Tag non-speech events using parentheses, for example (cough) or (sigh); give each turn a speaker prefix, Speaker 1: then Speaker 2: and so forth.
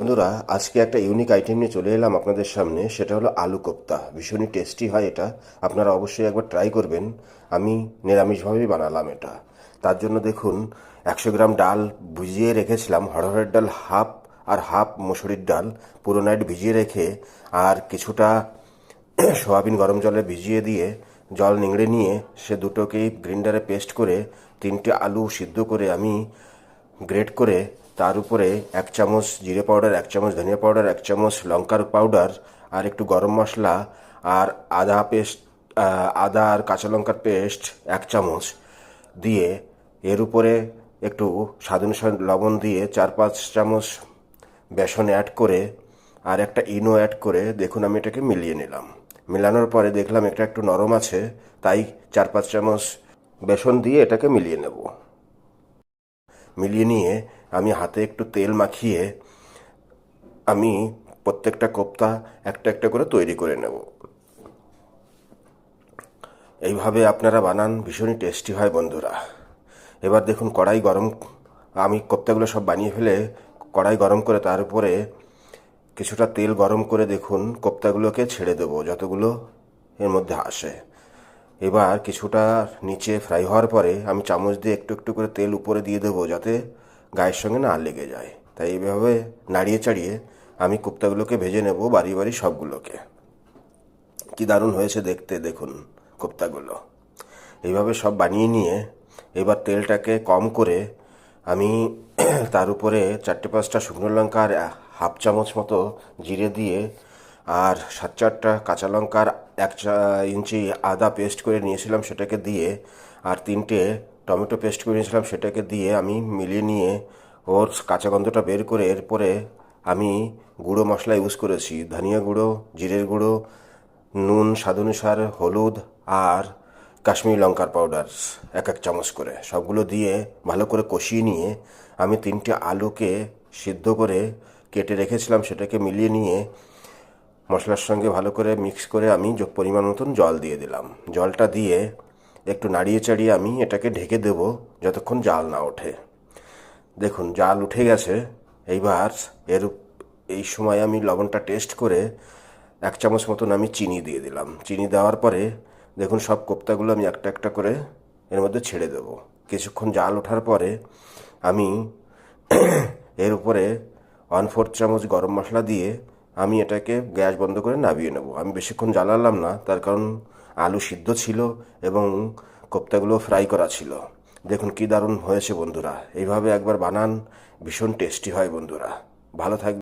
Speaker 1: বন্ধুরা, আজকে একটা ইউনিক আইটেম নিয়ে চলে এলাম আপনাদের সামনে। সেটা হলো আলু কোপ্তা। ভীষণই টেস্টি হয় এটা। আপনারা অবশ্যই একবার ট্রাই করবেন। আমি নিরামিষভাবেই বানালাম এটা। তার জন্য দেখুন, একশো গ্রাম ডাল ভিজিয়ে রেখেছিলাম, হরহরের ডাল হাফ আর হাফ মসুরির ডাল পুরো নাইট ভিজিয়ে রেখে আর কিছুটা (clears throat) সোয়াবিন গরম জলে ভিজিয়ে দিয়ে জল নিংড়ে নিয়ে সে দুটোকেই গ্রিন্ডারে পেস্ট করে তিনটে আলু সিদ্ধ করে আমি গ্রেট করে তার উপরে এক চামচ জিরে পাউডার এক চামচ ধনিয়া পাউডার এক চামচ লঙ্কার পাউডার আর একটু গরম মশলা, আর আদা পেস্ট আদা আর কাঁচা লঙ্কার পেস্ট এক চামচ দিয়ে এর উপরে একটু স্বাদ লবণ দিয়ে চার পাঁচ চামচ বেসন অ্যাড করে, আর একটা ইনো অ্যাড করে দেখুন আমি এটাকে মিলিয়ে নিলাম। মেলানোর পরে দেখলাম এটা একটু নরম আছে, তাই চার পাঁচ চামচ বেসন দিয়ে এটাকে মিলিয়ে নেব। মিলিয়ে নিয়ে আমি হাতে একটু তেল মাখিয়ে আমি প্রত্যেকটা কোপ্তা একটা একটা করে তৈরি করে নেব। এইভাবে আপনারা বানান, ভীষণই টেস্টি হয় বন্ধুরা। এবার দেখুন, কড়াই গরম, আমি কোপ্তাগুলো সব বানিয়ে ফেলে কড়াই গরম করে তার উপরে কিছুটা তেল গরম করে দেখুন, কোপ্তাগুলোকে ছেড়ে দেবো যতগুলো এর মধ্যে আসে। এবার কিছুটা নিচে ফ্রাই হওয়ার পরে আমি চামচ দিয়ে একটু একটু করে তেল উপরে দিয়ে দেবো যাতে গায়ের সঙ্গে না লেগে যায়। তাই এইভাবে নাড়িয়ে চাড়িয়ে আমি কোপ্তাগুলোকে ভেজে নেব বাড়ি বাড়ি সবগুলোকে। কি দারুণ হয়েছে দেখতে দেখুন কোপ্তাগুলো। এইভাবে সব বানিয়ে নিয়ে এবার তেলটাকে কম করে আমি (clears throat) তার উপরে চারটে পাঁচটা শুকনো লঙ্কা আর হাফ চামচ মতো জিরে দিয়ে আর সাত চারটা কাঁচা লঙ্কার এক ইঞ্চি আদা পেস্ট করে নিয়েছিলাম সেটাকে দিয়ে আর তিনটে টমেটো পেস্ট করে নিয়েছিলাম সেটাকে দিয়ে আমি মিলিয়ে নিয়ে ওর কাঁচা গন্ধটা বের করে এরপরে আমি গুঁড়ো মশলা ইউজ করেছি। ধনিয়া গুঁড়ো, জিরের গুঁড়ো, নুন স্বাদ অনুসার হলুদ আর কাশ্মীরি লঙ্কার পাউডার এক এক চামচ করে। সবগুলো দিয়ে ভালো করে কষিয়ে নিয়ে আমি তিনটে আলুকে সিদ্ধ করে কেটে রেখেছিলাম সেটাকে মিলিয়ে নিয়ে মশলার সঙ্গে ভালো করে মিক্স করে আমি পরিমাণ মতন জল দিয়ে দিলাম। জলটা দিয়ে একটু নাড়িয়ে চাড়িয়ে আমি এটাকে ঢেকে দেব যতক্ষণ জাল না ওঠে। দেখুন, জাল উঠে গেছে। এইবার এর এই সময় আমি লবণটা টেস্ট করে এক চামচ মতন আমি চিনি দিয়ে দিলাম। চিনি দেওয়ার পরে দেখুন, সব কোপ্তাগুলো আমি একটা একটা করে এর মধ্যে ছেড়ে দেব। কিছুক্ষণ জাল ওঠার পরে আমি (clears throat) এর উপরে ওয়ান ফোর্থ চামচ গরম মশলা দিয়ে আমি এটাকে গ্যাস বন্ধ করে নামিয়ে নেব। আমি বেশিক্ষণ জ্বালালাম না, তার কারণ আলু সিদ্ধ ছিল এবং কোপ্তাগুলো ফ্রাই করা ছিল। দেখুন কি দারুণ হয়েছে বন্ধুরা। এইভাবে একবার বানান, ভীষণ টেস্টি হয় বন্ধুরা। ভালো থাকবে